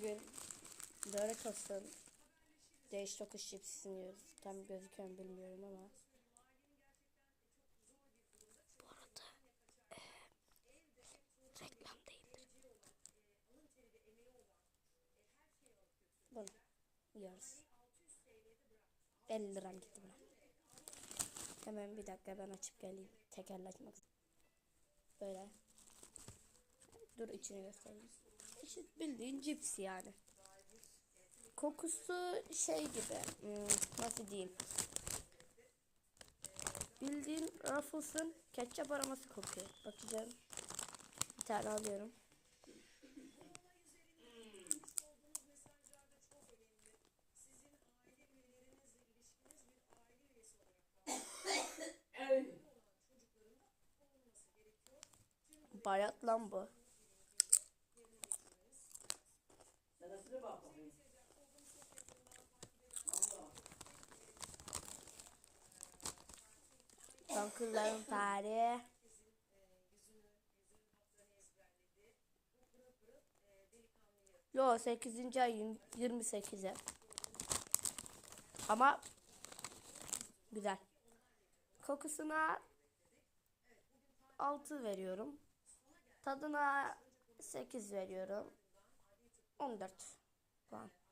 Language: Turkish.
bugün Doritos'un değiş tokuş cipsini yiyoruz. Tam gözüküyor mu bilmiyorum ama. Bu arada eee, reklam değildir. Bunu yiyoruz. 50 liram gitti buna. Hemen bir dakika ben açıp geleyim. Tekerleşmek Böyle. Dur içini göstereyim. İşte bildiğin cips yani. Kokusu şey gibi. hmm, nasıl diyeyim? Bildiğin Ruffles'ın ketçap aroması kokuyor. Bakacağım. Bir tane alıyorum. Bayat lan bu. Sırasına bak. Son kızların tarihi. Yo 8. ayın 28'i. Ama güzel. Kokusuna 6 veriyorum. Tadına 8 veriyorum. 14 pa.